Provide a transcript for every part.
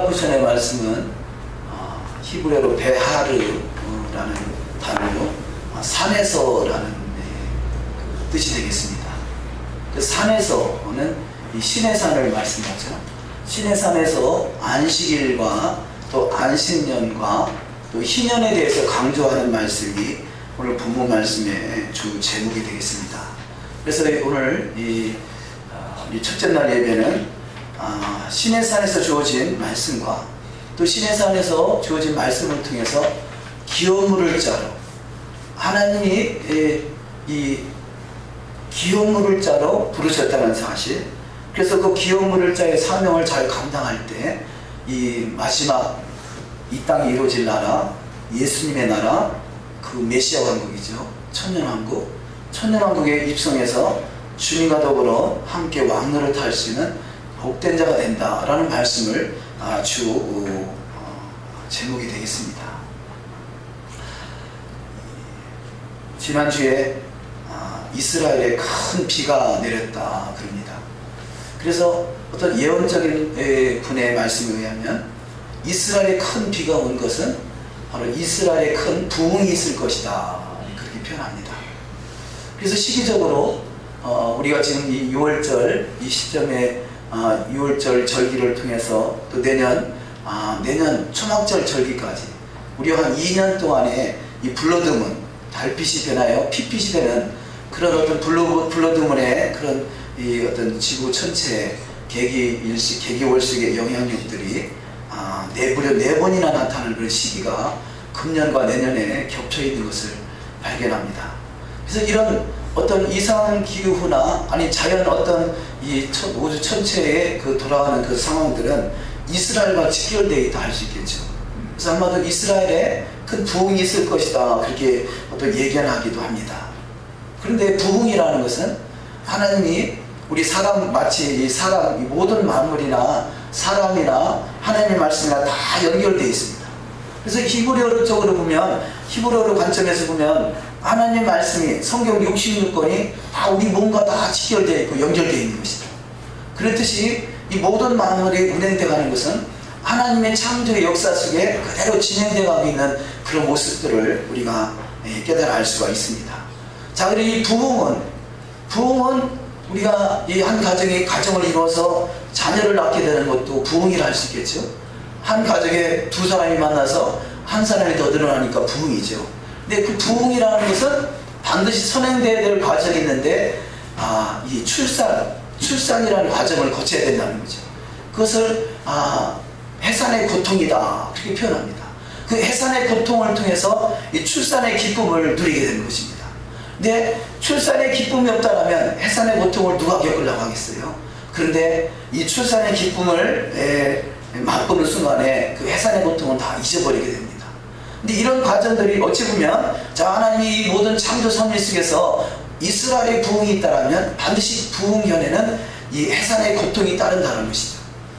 쿠션의 말씀은 어, 히브리어로 베하르라는 단어로 어, 산에서라는 네, 그 뜻이 되겠습니다. 그 산에서는 이 신의 산을 말씀하죠. 신의 산에서 안식일과 또 안식년과 또 희년에 대해서 강조하는 말씀이 오늘 본문 말씀의 주 제목이 되겠습니다. 그래서 오늘 이, 어, 이 첫째 날 예배는 아, 신의 산에서 주어진 말씀과 또 신의 산에서 주어진 말씀을 통해서 기업물을 짜로 하나님이 이, 이 기업물을 짜로 부르셨다는 사실. 그래서 그 기업물을 짜의 사명을 잘 감당할 때 이 마지막 이 땅에 이루어질 나라 예수님의 나라 그 메시아 왕국이죠. 천년왕국. 천년왕국에 입성해서 주님과 더불어 함께 왕노를 탈 수 있는 복된 자가 된다라는 말씀을 아, 주 어, 제목이 되겠습니다. 지난주에 아, 이스라엘에 큰 비가 내렸다 그럽니다. 그래서 어떤 예언적인 분의 말씀에 의하면 이스라엘에 큰 비가 온 것은 바로 이스라엘에 큰 부흥이 있을 것이다 그렇게 표현합니다. 그래서 시기적으로 어, 우리가 지금 이 6월절 이 시점에 6월절 아, 절기를 통해서 또 내년 아, 내년 초막절 절기까지 우리가 한 2년 동안에 이 블러드문 달빛이 되나요? 핏빛이 되는 그런 어떤 블러, 블러드문의 그런 이 어떤 지구 전체 계기 일식, 계기 월식의 영향력들이 아, 내부려 네 번이나 나타나는 그런 시기가 금년과 내년에 겹쳐 있는 것을 발견합니다. 그래서 이런 어떤 이상 기후나 아니 자연 어떤 이 우주 전체에 그 돌아가는 그 상황들은 이스라엘과 직결되어 있다 할 수 있겠죠. 그래서 아마도 이스라엘에 큰 부흥이 있을 것이다 그렇게 어떤 예견하기도 합니다. 그런데 부흥이라는 것은 하나님이 우리 사람 마치 이 사람 이 모든 만물이나 사람이나 하나님의 말씀이나 다 연결되어 있습니다. 그래서 히브리어 쪽으로 보면 히브리어로 관점에서 보면 하나님 말씀이 성경 66권이 다 우리 몸과 다 직결되어 있고 연결되어 있는 것이다. 그렇듯이 이 모든 만물이 운행되어 가는 것은 하나님의 창조의 역사 속에 그대로 진행되어 가고 있는 그런 모습들을 우리가 예, 깨달아 알 수가 있습니다. 자, 그리고 이 부흥은, 부흥은 우리가 이 한 가정이 가정을 이루어서 자녀를 낳게 되는 것도 부흥이라 할 수 있겠죠. 한 가정에 두 사람이 만나서 한 사람이 더 늘어나니까 부흥이죠. 근데 그 부흥이라는 것은 반드시 선행돼야 될 과정이 있는데 아, 이 출산, 출산이라는 과정을 거쳐야 된다는 거죠. 그것을 아, 해산의 고통이다 그렇게 표현합니다. 그 해산의 고통을 통해서 이 출산의 기쁨을 누리게 되는 것입니다. 근데 출산의 기쁨이 없다면 해산의 고통을 누가 겪으려고 하겠어요? 그런데 이 출산의 기쁨을 에, 맛보는 순간에 그 해산의 고통은 다 잊어버리게 됩니다. 근데 이런 과정들이 어찌 보면 자 하나님이 모든 창조 섭리 속에서 이스라엘의 부흥이 있다면 반드시 부흥 전에는 이 해산의 고통이 따른다는 것이죠.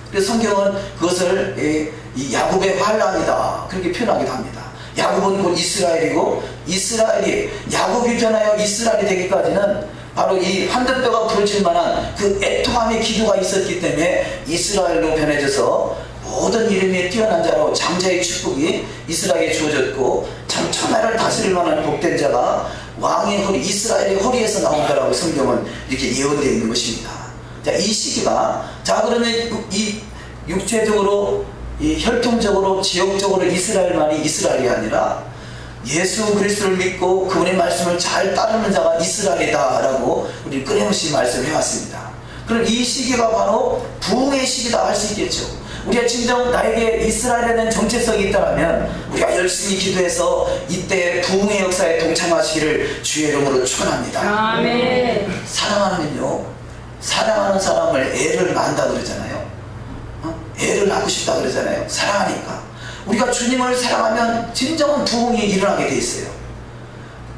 그래서 성경은 그것을 이 야곱의 환란이다 그렇게 표현하기도 합니다. 야곱은 곧 이스라엘이고 이스라엘이 야곱이 변하여 이스라엘이 되기까지는 바로 이 환전뼈가 부러질 만한 그 애통함의 기도가 있었기 때문에 이스라엘로 변해져서 모든 이름이 뛰어난 자로 장자의 축복이 이스라엘에 주어졌고 참 천하를 다스릴 만한 복된 자가 왕의 허리 이스라엘의 허리에서 나온다라고 성경은 이렇게 예언되어 있는 것입니다. 자, 이 시기가 자 그러면 이 육체적으로 이 혈통적으로 지역적으로 이스라엘만이 이스라엘이 아니라 예수 그리스도를 믿고 그분의 말씀을 잘 따르는 자가 이스라엘이다라고 우리 끊임없이 말씀해 왔습니다. 그럼 이 시기가 바로 부흥의 시기다 할 수 있겠죠. 우리가 진정 나에게 이스라엘에 대한 정체성이 있다면 우리가 열심히 기도해서 이때 부흥의 역사에 동참하시기를 주의 이름으로 축원합니다. 아멘. 사랑하면요. 사랑하는 사람을 애를 낳는다 그러잖아요. 어? 애를 낳고 싶다 그러잖아요. 사랑하니까. 우리가 주님을 사랑하면 진정한 부흥이 일어나게 돼 있어요.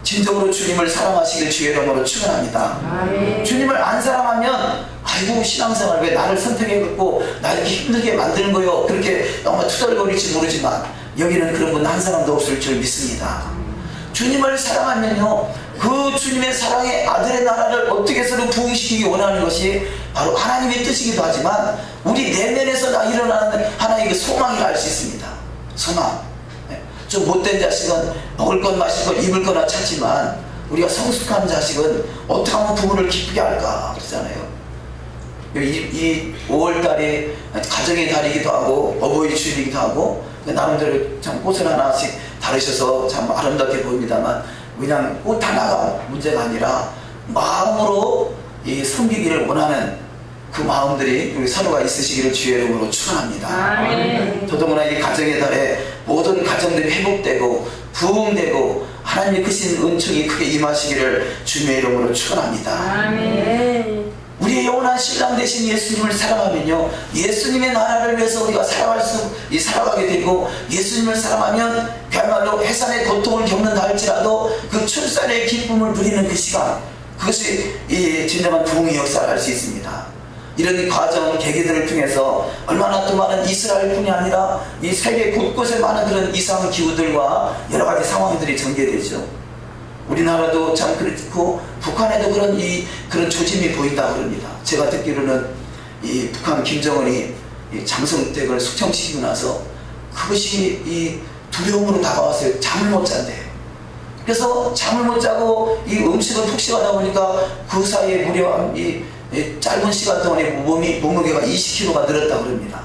진정으로 주님을 사랑하시길 주의 이름으로 축원합니다. 주님을 안 사랑하면 아이고 신앙생활 왜 나를 선택해갖고 나를 힘들게 만드는 거요 그렇게 너무 투덜거릴지 모르지만 여기는 그런 분 한 사람도 없을 줄 믿습니다. 주님을 사랑하면요 그 주님의 사랑의 아들의 나라를 어떻게 해서든 부흥시키기 원하는 것이 바로 하나님의 뜻이기도 하지만 우리 내면에서 나 일어나는 하나의 그 소망이라 할 수 있습니다. 소망. 네. 좀 못된 자식은 먹을 것 마실 것 입을 거나 찾지만 우리가 성숙한 자식은 어떻게 하면 부모를 기쁘게 할까 그러잖아요. 이, 이 5월달이 가정의 달이기도 하고 어버이 주일이기도 하고 나름대로 참 꽃을 하나씩 다루셔서 참 아름답게 보입니다만 그냥 꽃 하나가 문제가 아니라 마음으로 이 섬기기를 원하는 그 마음들이 우리 서로가 있으시기를 주의 이름으로 축원합니다. 더더구나 이 가정의 달에 모든 가정들이 회복되고 부흥되고 하나님의 크신 은총이 크게 임하시기를 주님의 이름으로 축원합니다. 아멘. 우리의 영원한 신랑 되신 예수님을 사랑하면요. 예수님의 나라를 위해서 우리가 살아갈 수이 살아가게 되고 예수님을 사랑하면 그야말로 해산의 고통을 겪는다 할지라도 그 출산의 기쁨을 누리는 그 시간 그것이 이 진정한 부흥의 역사를 할 수 있습니다. 이런 과정 계기들을 통해서 얼마나 또 많은 이스라엘 뿐이 아니라 이 세계 곳곳에 많은 그런 이상 기후들과 여러 가지 상황들이 전개되죠 우리나라도 참 그렇고 북한에도 그런 이 그런 조짐이 보인다 그럽니다. 제가 듣기로는 이 북한 김정은이 이 장성택을 숙청시키고 나서 그것이 이 두려움으로 다가왔어요. 잠을 못 잔대요. 그래서 잠을 못 자고 이 음식을 푹식하다 보니까 그 사이에 무려 이, 이 짧은 시간 동안에 몸이 몸무게가 20kg가 늘었다 그럽니다.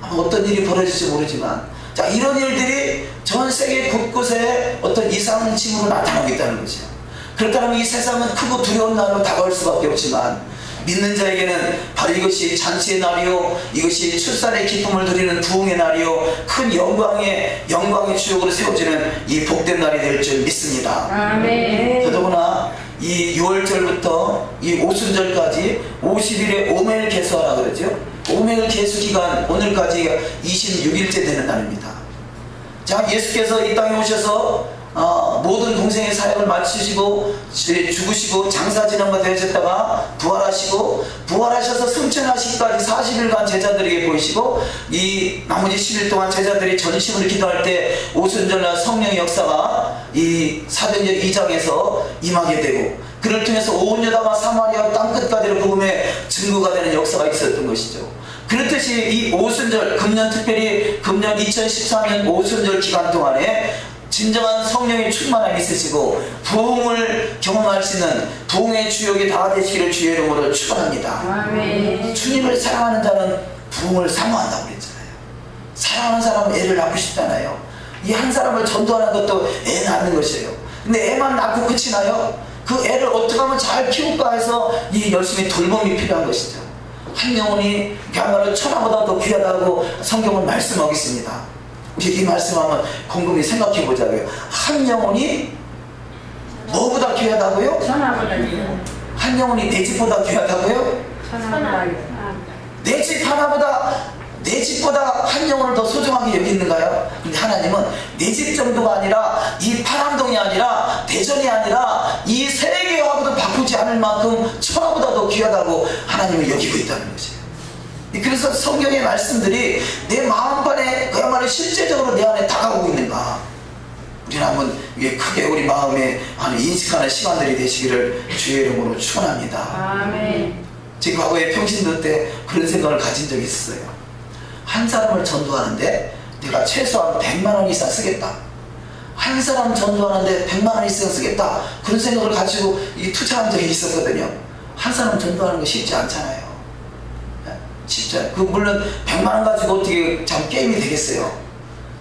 아마 어떤 일이 벌어질지 모르지만 자, 이런 일들이 전 세계 곳곳에 어떤 이상한 징후로 나타나고 있다는 거죠. 그렇다면 이 세상은 크고 두려운 날로 다가올 수밖에 없지만 믿는 자에게는 바로 이것이 잔치의 날이요 이것이 출산의 기쁨을 누리는 부흥의 날이요 큰 영광의 영광의 주역으로 세워지는 이 복된 날이 될 줄 믿습니다. 아멘. 더더구나 이 6월절부터 이 오순절까지 50일의 오멜 개수하라 그러죠. 오멜 개수 기간 오늘까지 26일째 되는 날입니다. 자 예수께서 이 땅에 오셔서 어, 모든 동생의 사역을 마치시고 죽으시고 장사 지난번 되셨다가 부활하시고 부활하셔서 승천하시기까지 40일간 제자들에게 보이시고 이 나머지 10일 동안 제자들이 전심으로 기도할 때 오순절날 성령의 역사가 이 사도행전 2장에서 임하게 되고 그를 통해서 온 유다와 사마리아 땅끝까지로 복음의 증거가 되는 역사가 있었던 것이죠. 그렇듯이 이 오순절 금년 특별히 금년 2014년 오순절 기간 동안에 진정한 성령의 충만함이 있으시고 부흥을 경험할 수 있는 부흥의 주역이 다 되시기를 주의 이름으로 축원합니다. 주님을 사랑하는 자는 부흥을 사모한다고 그랬잖아요. 사랑하는 사람은 애를 낳고 싶잖아요. 이 한 사람을 전도하는 것도 애 낳는 것이에요. 근데 애만 낳고 끝이 나요? 그 애를 어떻게 하면 잘 키울까 해서 이 열심히 돌봄이 필요한 것이죠. 한 영혼이 그야말로 천하보다 더 귀하다고 성경은 말씀하고 있습니다. 우리 이 말씀하면 곰곰이 생각해 보자고요. 한 영혼이 뭐보다 귀하다고요? 천하보다요. 한 영혼이 내 집보다 귀하다고요? 천하보다요. 내집 하나보다 내 집보다 한 영혼을 더 소중하게 여기는가요? 근데 하나님은 내 집 정도가 아니라 이 파란동이 아니라 대전이 아니라 이 세계하고도 바꾸지 않을 만큼 천하보다 더 귀하다고 하나님을 여기고 있다는 거죠. 그래서 성경의 말씀들이 내 마음판에 그야말로 실제적으로 내 안에 다가오고 있는가? 우리는 한번 이게 크게 우리 마음에 하는 인식하는 시간들이 되시기를 주의 이름으로 축원합니다. 아멘. 제가 과거에 평신도 때 그런 생각을 가진 적이 있었어요. 한 사람을 전도하는데 내가 최소한 100만 원 이상 쓰겠다. 한 사람 전도하는데 100만 원 이상 쓰겠다. 그런 생각을 가지고 이 투자한 적이 있었거든요. 한 사람 전도하는 거 쉽지 않잖아요. 네? 쉽지. 그 물론 100만 원 가지고 어떻게 참 게임이 되겠어요.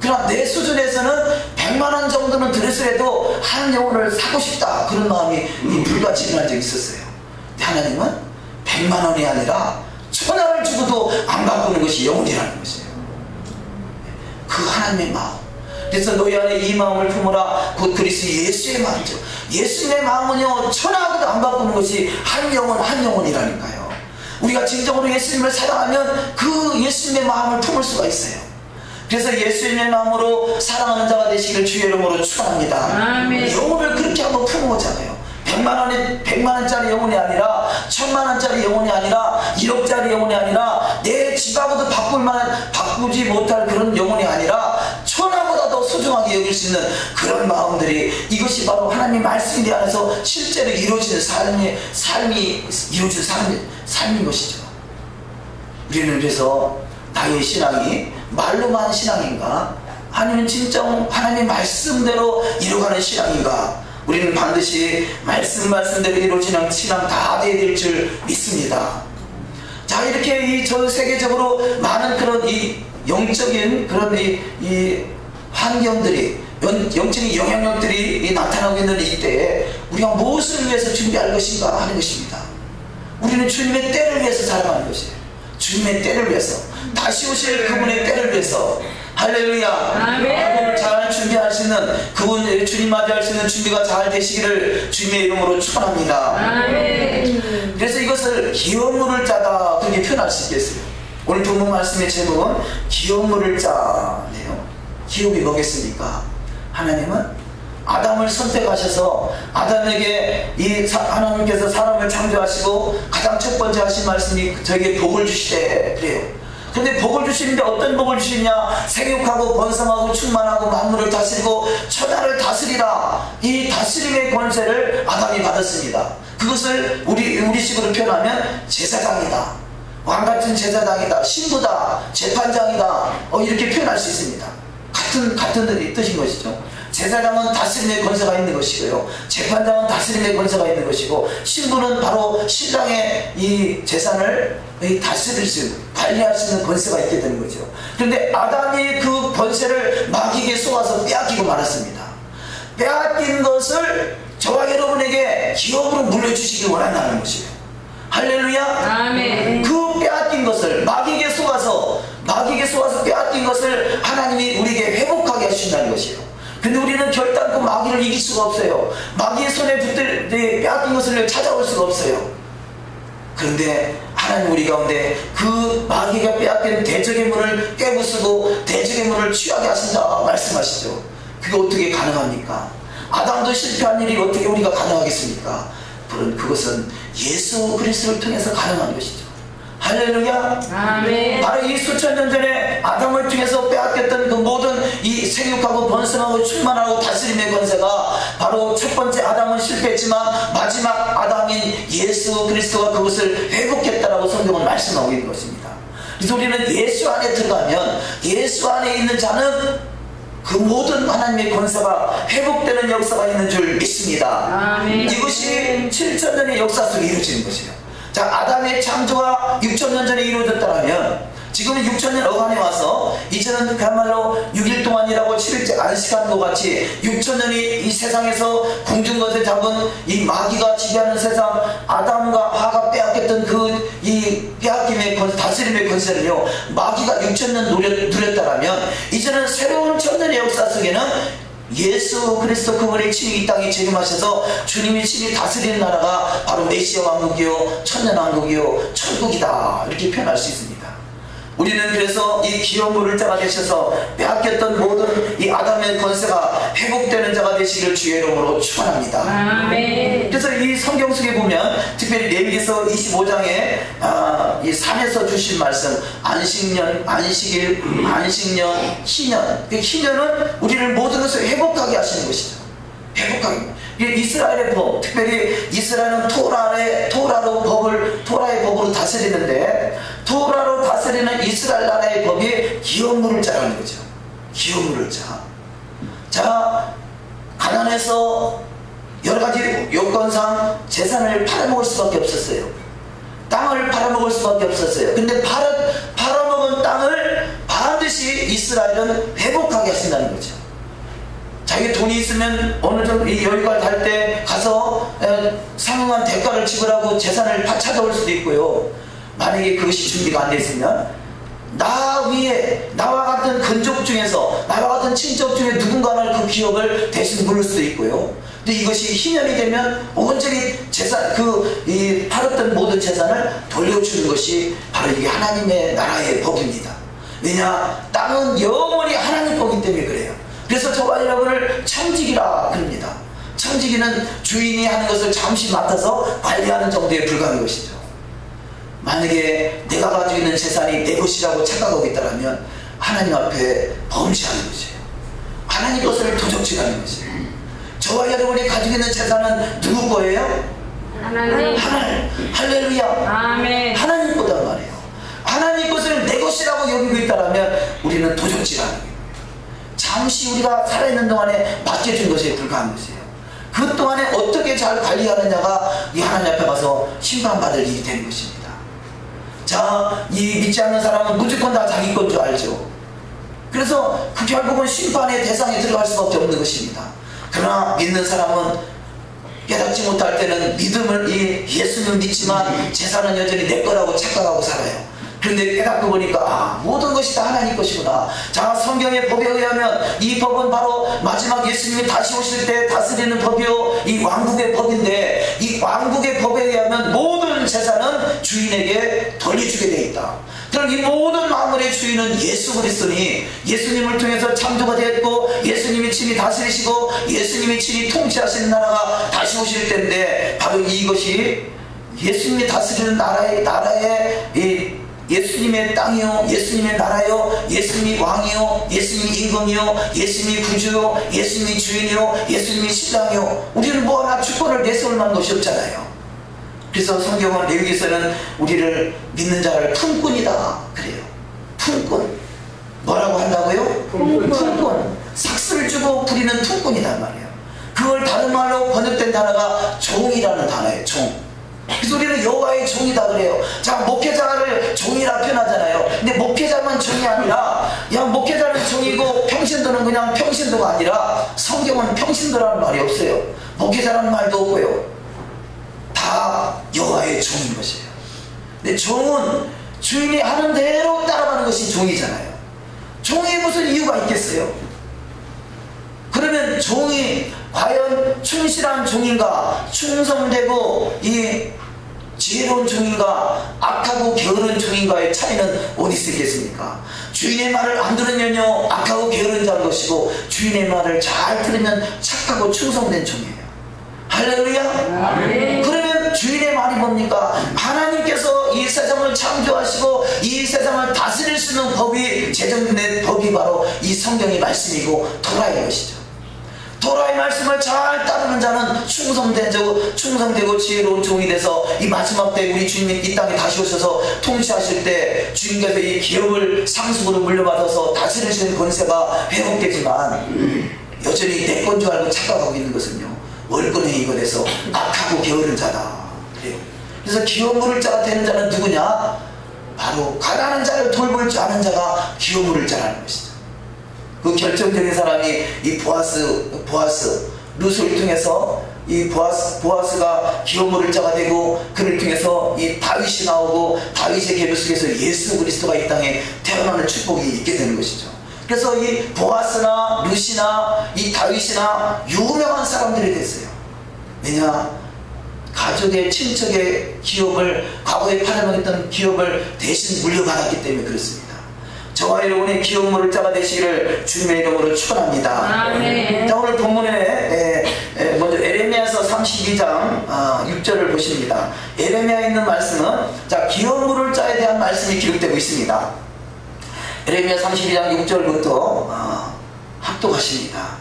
그러나 내 수준에서는 100만 원 정도는 들었으라도 한 영혼을 사고 싶다. 그런 마음이 이 불같이 일어난 적이 있었어요. 하나님은 100만 원이 아니라 천원을 주고도 안 바꾸는 것이 영혼이라는 것이에요. 그 하나님의 마음. 그래서 너희 안에 이 마음을 품으라 곧 그리스도 예수의 마음이죠. 예수님의 마음은요 천하고도 안 바꾸는 것이 한 영혼 한 영혼이라니까요. 우리가 진정으로 예수님을 사랑하면 그 예수님의 마음을 품을 수가 있어요. 그래서 예수님의 마음으로 사랑하는 자가 되시길 주의 이름으로 축원합니다. 영혼을 그렇게 한번 품어보잖아요. 100만 원이 100만 원짜리 영혼이 아니라 1000만 원짜리 영혼이 아니라 1억짜리 영혼이 아니라 내 집하고도 바꿀 만한 바꾸지 못할 그런 영혼이 아니라 천하보다 더 소중하게 여길 수 있는 그런 마음들이 이것이 바로 하나님 말씀이 내 안에서 실제로 이루어지는 삶이 삶이 이루어지는 삶, 삶인 것이죠. 우리는 그래서 나의 신앙이 말로만 신앙인가? 아니면 진짜 하나님 말씀대로 이루어가는 신앙인가? 우리는 반드시 말씀 말씀대로 이루어지는 신앙 다 되어야 될 줄 믿습니다. 자 이렇게 이 전 세계적으로 많은 그런 이 영적인 그런 이, 이 환경들이 영, 영적인 영향력들이 이 나타나고 있는 이때에 우리가 무엇을 위해서 준비할 것인가 하는 것입니다. 우리는 주님의 때를 위해서 살아가는 것이에요. 주님의 때를 위해서 다시 오실 그분의 때를 위해서 할렐루야 아멘. 잘 준비하시는 그분 주님 맞이할 수 있는 준비가 잘 되시기를 주님의 이름으로 축원합니다. 아멘. 그래서 이것을 기업물을 짜다 그렇게 표현할 수 있겠어요. 오늘 본문 말씀의 제목은 기업물을 짜네요. 기업이 뭐겠습니까? 하나님은 아담을 선택하셔서 아담에게 이 사- 하나님께서 사람을 창조하시고 가장 첫 번째 하신 말씀이 저에게 복을 주시되 그래요. 근데 복을 주시는데 어떤 복을 주시냐? 생육하고 번성하고 충만하고 만물을 다스리고 천하를 다스리라. 이 다스림의 권세를 아담이 받았습니다. 그것을 우리 우리식으로 표현하면 제사장이다. 왕 같은 제사장이다. 신부다. 재판장이다. 어, 이렇게 표현할 수 있습니다. 같은 같은 뜻인 것이죠. 제사장은 다스림의 권세가 있는 것이고요. 재판장은 다스림의 권세가 있는 것이고 신부는 바로 신랑의 이 재산을 이 다스릴 수, 관리할 수 있는 권세가 있게 되는 거죠. 그런데 아담이 그 권세를 마귀에게 쏘아서 빼앗기고 말았습니다. 빼앗긴 것을 저와 여러분에게 기업으로 물려주시기 원한다는 것이에요. 할렐루야. 아멘. 그 빼앗긴 것을 마귀에게 쏘아서 마귀에게 쏘아서 빼앗긴 것을 하나님이 우리에게 회복하게 하신다는 것이에요. 근데 우리는 결단코 마귀를 이길 수가 없어요. 마귀의 손에 붙들 네, 빼앗긴 것을 찾아올 수가 없어요. 그런데 하나님 우리 가운데 그 마귀가 빼앗긴 대적의 문을 깨부수고 대적의 문을 취하게 하신다 말씀하시죠. 그게 어떻게 가능합니까? 아담도 실패한 일이 어떻게 우리가 가능하겠습니까? 그런 그것은 예수 그리스도를 통해서 가능한 것이죠. 할렐루야. 아멘. 바로 이 수천 년 전에 아담을 통해서 빼앗겼던 그 모든 이 생육하고 번성하고 충만하고 다스림의 권세가 바로 첫 번째 아담은 실패했지만 마지막 아담인 예수 그리스도가 그것을 회복했다라고 성경은 말씀하고 있는 것입니다. 그래서 우리는 예수 안에 들어가면 예수 안에 있는 자는 그 모든 하나님의 권세가 회복되는 역사가 있는 줄 믿습니다. 아멘. 이것이 7천 년의 역사 속에 이루어지는 것이에요. 자, 아담의 창조가 6천 년 전에 이루어졌다면 지금은 6천 년 어간에 와서 이제는 그야말로 6일 동안 일하고 7일째 안식하는 것 같이 6천 년이 이 세상에서 궁중 것을 잡은 이 마귀가 지배하는 세상 아담과 하가 빼앗겼던 그 이 빼앗김의 권, 다스림의 권세를요 마귀가 6천 년 누렸, 누렸다라면 이제는 새로운 천년의 역사 속에는 예수 그리스도 그분의 친히 이 땅에 재림하셔서 주님이 친히 다스리는 나라가 바로 메시아 왕국이요 천년 왕국이요 천국이다 이렇게 표현할 수 있습니다. 우리는 그래서 이 기업물을 자가 되셔서 빼앗겼던 모든 이 아담의 권세가 회복되는 자가 되시기를 주의 이름으로 축원합니다. 그래서 이 성경 속에 보면 특별히 레위기서 25장에 아, 이 산에서 주신 말씀 안식년, 안식일, 안식년, 희년 그 희년은 우리를 모든 것을 회복하게 하시는 것이죠. 회복하게. 이게 이스라엘의 법, 특별히 이스라엘은 토라의 토라로 법을 토라의 법으로 다스리는데 토라로 다스리는 이스라엘 나라의 법이 기업물을 짜라는 거죠. 기업물을 짜. 자, 가난해서 여러 가지 요건상 재산을 팔아먹을 수밖에 없었어요. 땅을 팔아먹을 수밖에 없었어요. 근데 팔아, 팔아먹은 땅을 반드시 이스라엘은 회복하게 하신다는 거죠. 자기 돈이 있으면 어느 정도 이 여유가 달 때 가서 에, 상응한 대가를 지불하고 재산을 파- 찾아올 수도 있고요. 만약에 그것이 준비가 안 돼 있으면 나 위에 나와 같은 근족 중에서 나와 같은 친척 중에 누군가를 그 기업을 대신 물을 수도 있고요. 근데 이것이 희년이 되면 온전히 재산 그이 팔았던 모든 재산을 돌려주는 것이 바로 이게 하나님의 나라의 법입니다. 왜냐 땅은 영원히 하나님 거기 때문에 그래요. 그래서 저와 여러분을 청지기라 그럽니다. 청지기는 주인이 하는 것을 잠시 맡아서 관리하는 정도에 불과한 것이죠. 만약에 내가 가지고 있는 재산이 내 것이라고 착각하고 있다면 하나님 앞에 범죄하는 거죠. 하나님 것을 도적질하는 것이에요. 저와 여러분이 가지고 있는 재산은 누구 거예요? 하나님. 하나님. 할렐루야. 아멘. 하나님 거단 말이에요. 하나님 것을 내 것이라고 여기고 있다면 우리는 도적질하는 거예요. 잠시 우리가 살아있는 동안에 맡겨준 것에 불과한 것이에요. 그 동안에 어떻게 잘 관리하느냐가 이 하나님 앞에 가서 심판받을 일이 되는 것입니다. 자, 이 믿지 않는 사람은 무조건 다 자기 건 줄 알죠. 그래서 그 결국은 심판의 대상에 들어갈 수밖에 없는 것입니다. 그러나 믿는 사람은 깨닫지 못할 때는 믿음을 이 예수님 믿지만 재산은 여전히 내 거라고 착각하고 살아요. 그런데 깨닫고 보니까 아 모든 것이 다 하나님 것이구나. 자 성경의 법에 의하면 이 법은 바로 마지막 예수님이 다시 오실 때 다스리는 법이요 이 왕국의 법인데 이 왕국의 법에 의하면 모든 재산은 주인에게 돌려주게 돼 있다. 그럼 이 모든 만물의 주인은 예수 그리스도니 예수님을 통해서 창조가 되었고 예수님이 친히 다스리시고 예수님이 친히 통치하시는 나라가 다시 오실 때인데 바로 이것이 예수님이 다스리는 나라의 나라의 이 예수님의 땅이요, 예수님의 나라요, 예수님이 왕이요, 예수님이 임금이요, 예수님이 구주요, 예수님이 주인이요, 예수님이 신랑이요. 우리는 뭐 하나 주권을 내세울 만한 것이 없잖아요. 그래서 성경은 레위기서는 우리를 믿는 자를 품꾼이다 그래요. 품꾼. 뭐라고 한다고요? 품꾼. 품꾼. 삭스를 주고 부리는 품꾼이란 말이에요. 그걸 다른 말로 번역된 단어가 종이라는 단어예요. 종. 그래서 우리는 여호와의 종이다 그래요. 자 목회자를 종이라 표현하잖아요. 근데 목회자만 종이 야 목회자는 종이고 평신도는 그냥 평신도가 아니라 성경은 평신도라는 말이 없어요. 목회자라는 말도 없고요. 다 여호와의 종인 것이에요. 근데 종은 주인이 하는 대로 따라가는 것이 종이잖아요. 종이 무슨 이유가 있겠어요? 그러면 종이 과연 충실한 종인가 충성되고 이 지혜로운 종인가 악하고 게으른 종인가의 차이는 어디 있겠습니까? 주인의 말을 안 들으면요 악하고 게으른 자인 것이고 주인의 말을 잘 들으면 착하고 충성된 종이에요. 할렐루야. 아멘. 그러면 주인의 말이 뭡니까? 하나님께서 이 세상을 창조하시고 이 세상을 다스릴 수 있는 법이 제정된 법이 바로 이 성경의 말씀이고 토라의 것이죠. 토라의 말씀을 잘 따르는 자는 충성되고 충성되고 지혜로운 종이 돼서 이 마지막 때 우리 주님이 이 땅에 다시 오셔서 통치하실 때 주님께서 이 기업을 상속으로 물려받아서 다스리시는 권세가 회복되지만 여전히 내 건 줄 알고 착각하고 있는 것은요 이거 돼서 악하고 게으른 자다 그래요. 그래서 기업 물을 자가 되는 자는 누구냐? 바로 가난한 자를 돌볼 줄 아는 자가 기업 물을 자라는 것이죠. 그 결정적인 사람이 이 보아스, 보아스, 루스를 통해서 이 보아스, 보아스가 기업물을 자가 되고 그를 통해서 이 다윗이 나오고 다윗의 계보 속에서 예수 그리스도가 이 땅에 태어나는 축복이 있게 되는 것이죠. 그래서 이 보아스나 루시나 이 다윗이나 유명한 사람들이 됐어요. 왜냐? 가족의 친척의 기업을 과거에 팔아먹었던 기업을 대신 물려받았기 때문에 그렇습니다. 저와 여러분의 기업 물을 짜가 되시기를 주님의 이름으로 축원합니다. 아멘. 자 오늘 본문에 에, 에, 먼저 에레미야서 32장 아, 6절을 보십니다. 에레미야에 있는 말씀은 자 기업 물을 짜에 대한 말씀이 기록되고 있습니다. 에레미야 32장 6절부터 아, 합독하십니다.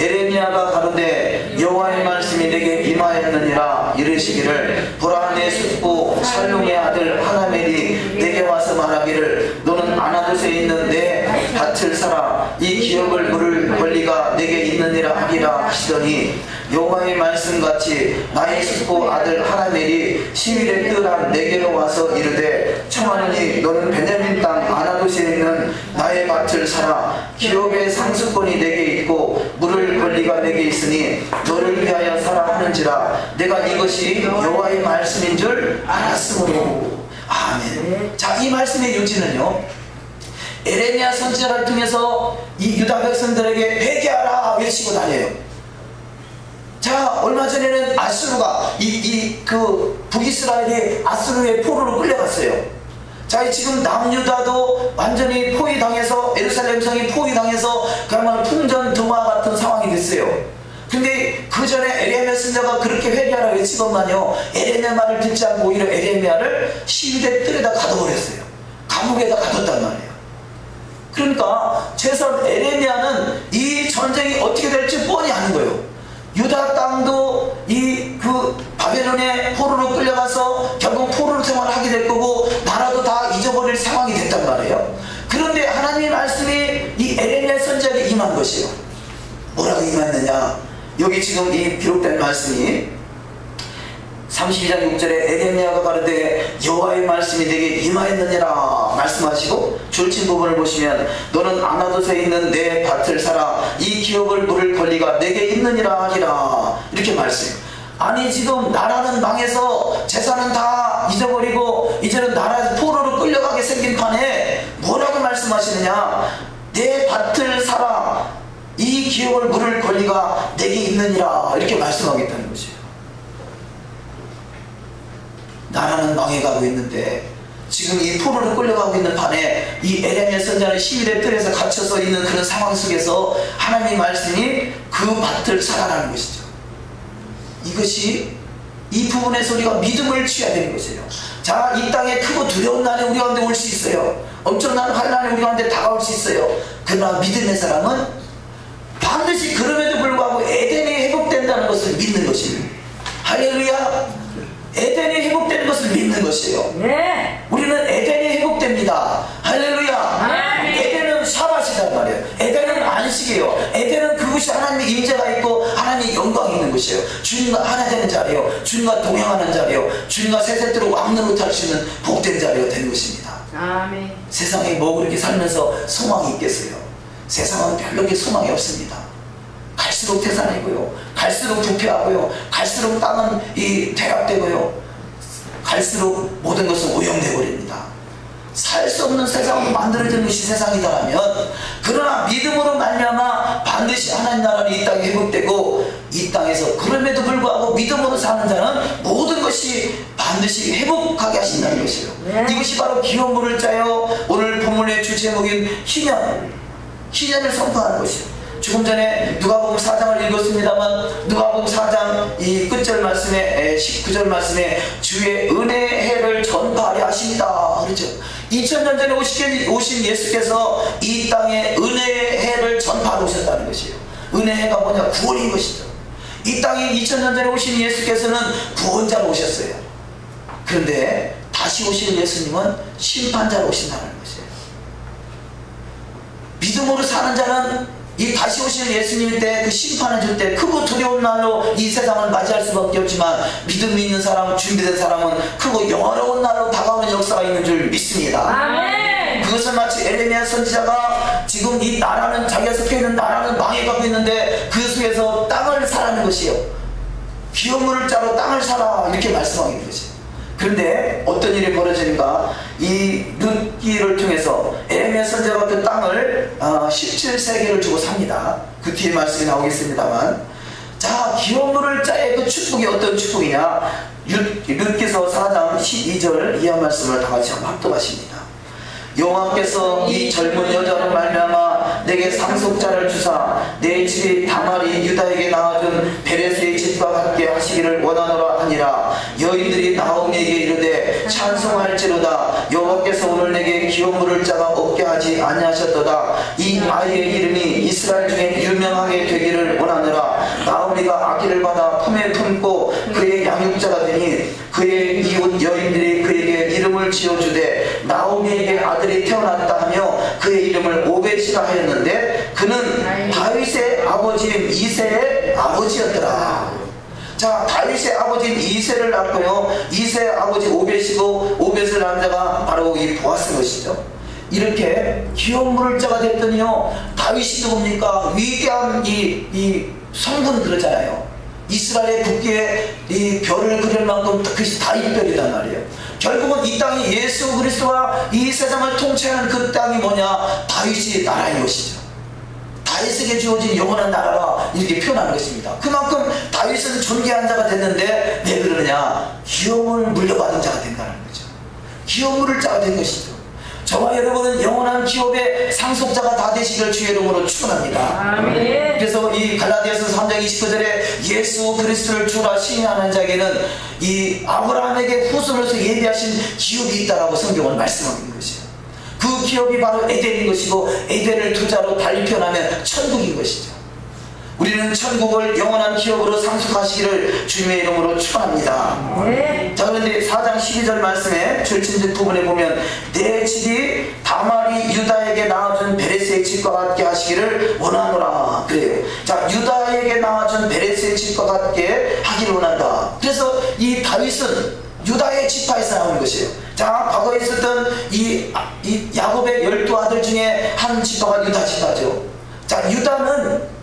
에레미야가 가로되 여호와의 말씀이 내게 임하였느니라 이르시기를 보라 내 숙부 살롱의 아들 하나멜이 내게 와서 말하기를 너는 아나도스에 있는 내 밭을 사라. 이 기업을 물을 권리가 내게 있느니라 하리라 하시더니 여호와의 말씀같이 나의 숙부 아들 하나멜이 10일에 뜨한 내게로 와서 이르되 청하노니 너는 베냐민 땅 아나도스에 있는 나의 밭을 사라. 기업의 상수권이 내게 있고 권리가 내게 있으니 너를 위하여 사라 하는지라. 내가 이것이 여호와의 말씀인 줄 알았으므로. 아멘. 자 이 말씀의 요지는요. 에레미야 선지자를 통해서 이 유다 백성들에게 회개하라 외치고 다녀요. 자 얼마 전에는 아수르가 이 이 그 북이스라엘이 아수르의 포로로 끌려갔어요. 자 지금 남유다도 완전히 포위당해서 에루살렘 성이 포위당해서 그야말로 풍전등화 같은 상황이 됐어요. 근데 그 전에 에레미야 선자가 그렇게 회개하라 외치건만요 에레미야 말을 듣지 않고 오히려 에레미야를 시위대 뜰에다 가둬버렸어요. 감옥에다 가뒀단 말이에요. 그러니까 최선 에레미야는 이 전쟁이 어떻게 될지 뻔히 아는 거예요. 유다 땅도 이 그 바벨론의 포로로 끌려가서 결국 포로로 생활을 하게 될 거고 됐단 말이에요. 그런데 하나님의 말씀이 이 에레미야 선지자에게 임한 것이에요. 뭐라고 임했느냐? 여기 지금 이 기록된 말씀이 32장 6절에 에레미야가 가르되 여호와의 말씀이 내게 임하였느니라 말씀하시고 줄친 부분을 보시면 너는 아나도에 있는 내 밭을 사라 이 기업을 물을 권리가 내게 있느니라 하리라 이렇게 말씀해요 아니 지금 나라는 망해서 재산은 다 잊어버리고 이제는 나라 포로로 끌려가게 생긴 판에 뭐라고 말씀하시느냐 내 밭을 사라 이 기업을 물을 권리가 내게 있느니라 이렇게 말씀하겠다는 것이에요 나라는 망해가고 있는데 지금 이 포로로 끌려가고 있는 판에 이 에레미야 선자는 시위대 뜰에서 갇혀서 있는 그런 상황 속에서 하나님의 말씀이 그 밭을 살아라는 것이죠. 이것이 이 부분에서 우리가 믿음을 취해야 되는 것이에요. 자, 이 땅에 크고 두려운 날에 우리 가운데 올 수 있어요. 엄청난 환란이 우리 가운데 다가올 수 있어요. 그러나 믿음의 사람은 반드시 그럼에도 불구하고 에덴이 회복된다는 것을 믿는 것입니다. 할렐루야. 에덴이 회복되는 것을 믿는 것이에요. 네. 우리는 에덴이 회복됩니다. 할렐루야. 아멘. 에덴은 샤바시단 말이에요. 에덴은 안식이에요. 에덴은 그것이 하나님의 임재가 있고 하나님의 영광이 있는 것이에요. 주님과 하나 되는 자리요. 주님과 동행하는 자리요. 주님과 세세대로 왕노릇할 수 있는 복된 자리가 되는 것입니다. 아멘. 세상에 뭐 그렇게 살면서 소망이 있겠어요? 세상은 별로 그렇게 소망이 없습니다. 갈수록 태산이고요. 갈수록 부패하고요. 갈수록 땅은 이 퇴락되고요. 갈수록 모든 것은 오염되어 버립니다. 살수 없는 세상으로 만들어진 것이 세상이다라면 그러나 믿음으로 말미암아 반드시 하나님 나라는 이 땅에 회복되고 이 땅에서 그럼에도 불구하고 믿음으로 사는 자는 모든 것이 반드시 회복하게 하신다는 것이에요. 네. 이것이 바로 기원 물을 짜요. 오늘 본문의 주 제목인 희년 희년을 선포하는 것이에요. 조금 전에 누가복음 4장을 읽었습니다만 누가복음 4장 이 끝절 말씀에 19절 말씀에 주의 은혜의 해를 전파하려 하십니다. 그렇죠. 2000년 전에 오신 예수께서 이 땅에 은혜의 해를 전파하러 오셨다는 것이에요. 은혜의 해가 뭐냐? 구원인 것이죠. 이 땅에 2000년 전에 오신 예수께서는 구원자로 오셨어요. 그런데 다시 오실 예수님은 심판자로 오신다는 것이에요. 믿음으로 사는 자는 이 다시 오시는 예수님 때 그 심판을 줄 때 크고 두려운 날로 이 세상을 맞이할 수밖에 없지만 믿음이 있는 사람, 준비된 사람은 크고 영화로운 날로 다가오는 역사가 있는 줄 믿습니다. 아멘. 그것은 마치 에레미야 선지자가 지금 이 나라는 자기가 속해 있는 나라는 망해가고 있는데 그 속에서 것이요. 기업물을 짜로 땅을 사라 이렇게 말씀하는 것이에요. 그런데 어떤 일이 벌어지는가 이 룻기를 통해서 에레미야 선지자가 그 땅을 어, 17세기를 주고 삽니다. 그 뒤에 말씀이 나오겠습니다만 자 기업물을 짜의 그 축복이 어떤 축복이냐 룻- 룻기서 4장 12절 이하 말씀을 다 같이 한번 합독하십니다. 여호와께서 이 젊은 여자로 말미암아 내게 상속자를 주사 내 집이 다말이 유다에게 낳아준 베레스의 집과 같게 하시기를 원하노라 하니라. 여인들이 나오미에게 이르되 찬송할지로다. 여호와께서 오늘 내게 기업물을 짜가 없게 하지 아니하셨도다. 이 아이의 이름이 이스라엘 중에 유명하게 되기를 원하노라. 나오미가 아기를 받아 품에 품고 그의 양육자가 되니 그의 이웃 여인들이 그에게 이름을 지어주되 나오미에게 아들이 태어났다 하며 그의 이름을 오벳이라 하였는데 그는 다윗의 아버지인 이세의 아버지였더라. 자 다윗의 아버지인 이세를 낳고요. 이세의 아버지 오벳이고 오벳을 낳은 자가 바로 이 보아스 것이죠. 이렇게 기업물을 자가 됐더니요. 다윗이 누굽니까? 위대한 이, 이 성분 그러잖아요. 이스라엘의 국기에 이 별을 그릴 만큼 그것이 다윗별이단 말이에요. 결국은 이 땅이 예수 그리스도와 이 세상을 통치하는 그 땅이 뭐냐? 다윗이 나라인 것이죠. 다윗에게 주어진 영원한 나라라 이렇게 표현하는 것입니다. 그만큼 다윗은 존귀한 자가 됐는데 왜 그러느냐? 기업을 물려받은 자가 된다는 거죠. 기업물을 자가 된 것이죠. 저와 여러분은 영원한 기업의 상속자가 다 되시길 주의 이름으로 축원합니다. 아멘. 그래서 이 갈라디아서 3장 29절에 예수 그리스도를 주라 시인하는 자에게는 이 아브라함에게 후손으로서 예비하신 기업이 있다라고 성경은 말씀하고 있는 것이에요. 그 기업이 바로 에덴인 것이고 에덴을 투자로 달리 표현하면 천국인 것이죠. 우리는 천국을 영원한 기업으로 상속하시기를 주님의 이름으로 축원합니다. 네. 자 그런데 4장 12절 말씀에 절친적 부분에 보면 내 집이 다말이 유다에게 낳아준 베레스의 집과 같게 하시기를 원하노라 그래요 자 유다에게 낳아준 베레스의 집과 같게 하기를 원한다 그래서 이 다윗은 유다의 지파에서 나오는 것이에요 자 과거에 있었던 이, 이 야곱의 열두 아들 중에 한 지파가 유다 지파죠 자 유다는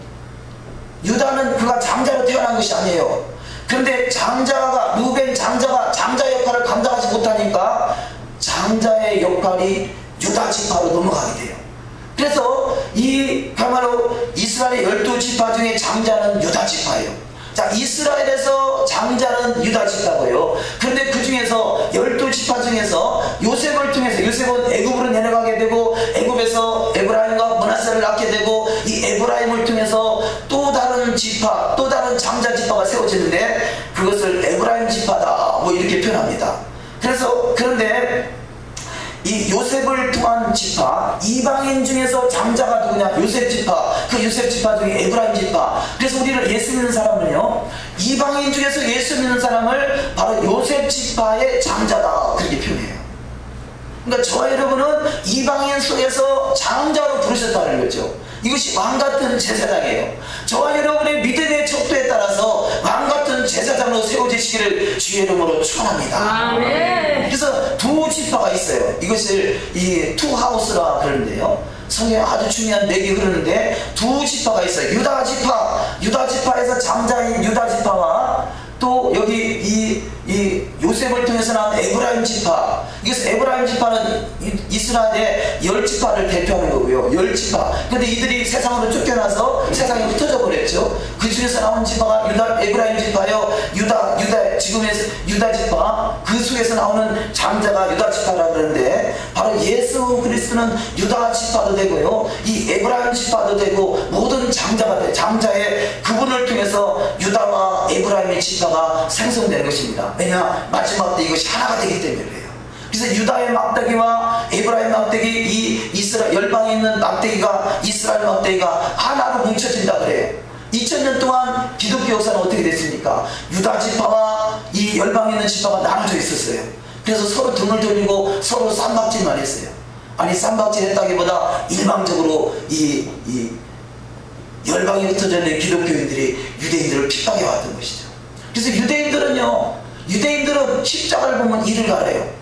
유다는 그가 장자로 태어난 것이 아니에요. 그런데 장자가 루벤 장자가 장자 역할을 감당하지 못하니까 장자의 역할이 유다 지파로 넘어가게 돼요. 그래서 이 그야말로 이스라엘의 열두 지파 중에 장자는 유다 지파예요. 자 이스라엘에서 장자는 유다 지파고요. 그런데 그 중에서 열두 지파 중에서 요셉을 통해서 요셉은 애굽으로 내려가게 되고 애굽에서 에브라임과 문하세를 낳게 되고 이 에브라임을 통해서 지파, 또 다른 장자 지파가 세워지는데 그것을 에브라임 지파다 뭐 이렇게 표현합니다. 그래서 그런데 이 요셉을 통한 지파 이방인 중에서 장자가 누구냐? 요셉 지파. 그 요셉 지파 중에 에브라임 지파. 그래서 우리를 예수 믿는 사람은요 이방인 중에서 예수 믿는 사람을 바로 요셉 지파의 장자다. 그렇게 표현해요. 그러니까 저와 여러분은 이방인 속에서 장자로 부르셨다는 거죠 이것이 왕같은 제사장이에요 저와 여러분의 믿음의 척도에 따라서 왕같은 제사장으로 세워지시기를 주의 이름으로 축원합니다. 그래서 두 지파가 있어요. 이것을 이 투하우스라 그러는데요. 성경에 아주 중요한 맥이 흐르는데 두 지파가 있어요. 유다 지파, 유다 지파에서 장자인 유다 지파와 또 여기 이, 이 요셉을 통해서 나온 에브라임 지파. 이것은 에브라임 지파는 이- 이스라엘의 열 지파를 대표하는 거고요. 열 지파. 근데 이들이 세상으로 쫓겨나서 세상에 흩어져 버렸죠. 그 중에서 나온 지파가 유다 에브라임 지파요. 유다 유다 지금의 유다 지파. 그 속에서 나오는 장자가 유다 지파라 그러는데 바로 예수 그리스도는 유다 지파도 되고요. 이 에브라임 지파도 되고 모든 장자가 돼. 장자의 그분을 통해서 유다와 에브라임의 지파가 생성되는 것입니다. 왜냐 마지막 때 이것이 하나가 되기 때문에 그래요. 그래서 유다의 막대기와 에브라임 막대기 이 이스라엘 열방에 있는 막대기가 이스라엘 막대기가 하나로 뭉쳐진다 그래요. 2000년 동안 기독교 역사는 어떻게 됐습니까? 유다 지파와 이 열방에 있는 지파가 나눠져 있었어요. 그래서 서로 등을 돌리고 서로 쌈박질만 했어요. 아니 쌈박질 했다기보다 일방적으로 이, 이 열방에 흩어져 있는 기독교인들이 유대인들을 핍박해 왔던 것이죠. 그래서 유대인들은요, 유대인들은 십자가를 보면 이를 가려요.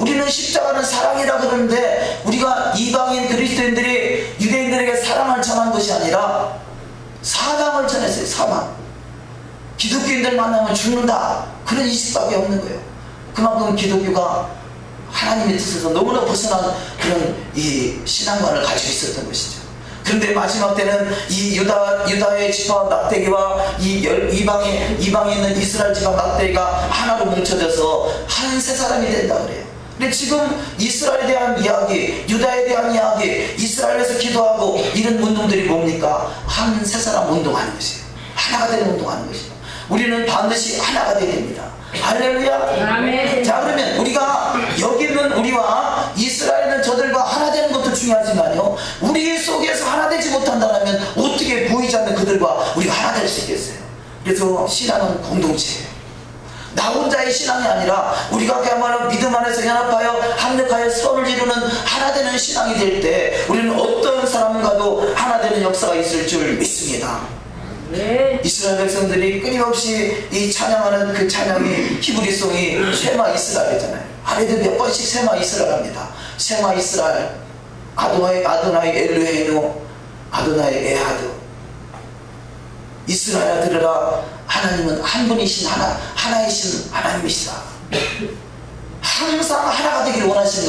우리는 십자가는 사랑이라 그러는데 우리가 이방인 그리스도인들이 유대인들에게 사랑을 전한 것이 아니라 사망을 전했어요. 사망. 기독교인들 만나면 죽는다. 그런 인식밖에 없는 거예요. 그만큼 기독교가 하나님의 뜻에서 너무나 벗어난 그런 이 신앙관을 가지고 있었던 것이죠. 그런데 마지막 때는 이 유다 유다의 지파 막대기와 이 열- 이방에 이방에 있는 이스라엘 지파 막대기가 하나로 뭉쳐져서 한 세 사람이 된다 그래요. 근데 지금 이스라엘에 대한 이야기, 유다에 대한 이야기, 이스라엘에서 기도하고 이런 운동들이 뭡니까? 한 세 사람 운동하는 것이에요. 하나가 되는 운동하는 것이에요. 우리는 반드시 하나가 되야 됩니다. 할렐루야. 아멘. 자 그러면 우리가 여기 있는 우리와 이스라엘에 있는 저들과 하나 되는 것도 중요하지만요 우리 속에서 하나 되지 못한다면 어떻게 보이지 않는 그들과 우리가 하나 될 수 있겠어요 그래서 신앙은 공동체예요 나 혼자의 신앙이 아니라 우리가 그야말로 믿음 안에서 연합하여 합력하여 선을 이루는 하나 되는 신앙이 될 때 우리는 어떤 사람과도 하나 되는 역사가 있을 줄 믿습니다 네. 이스라엘 백성들이 끊임없이 이 찬양하는 그 찬양이 히브리송이 쉐마 이스라엘이잖아요. 하루에도 몇 번씩 쉐마 이스라엘 합니다. 쉐마 이스라엘, 아도나이 아도나이 엘루헤이노, 아도나이 에하드. 이스라엘아 들으라 하나님은 한 분이신 하나 하나이신 하나님이시다. 항상 하나가 되길 원하시는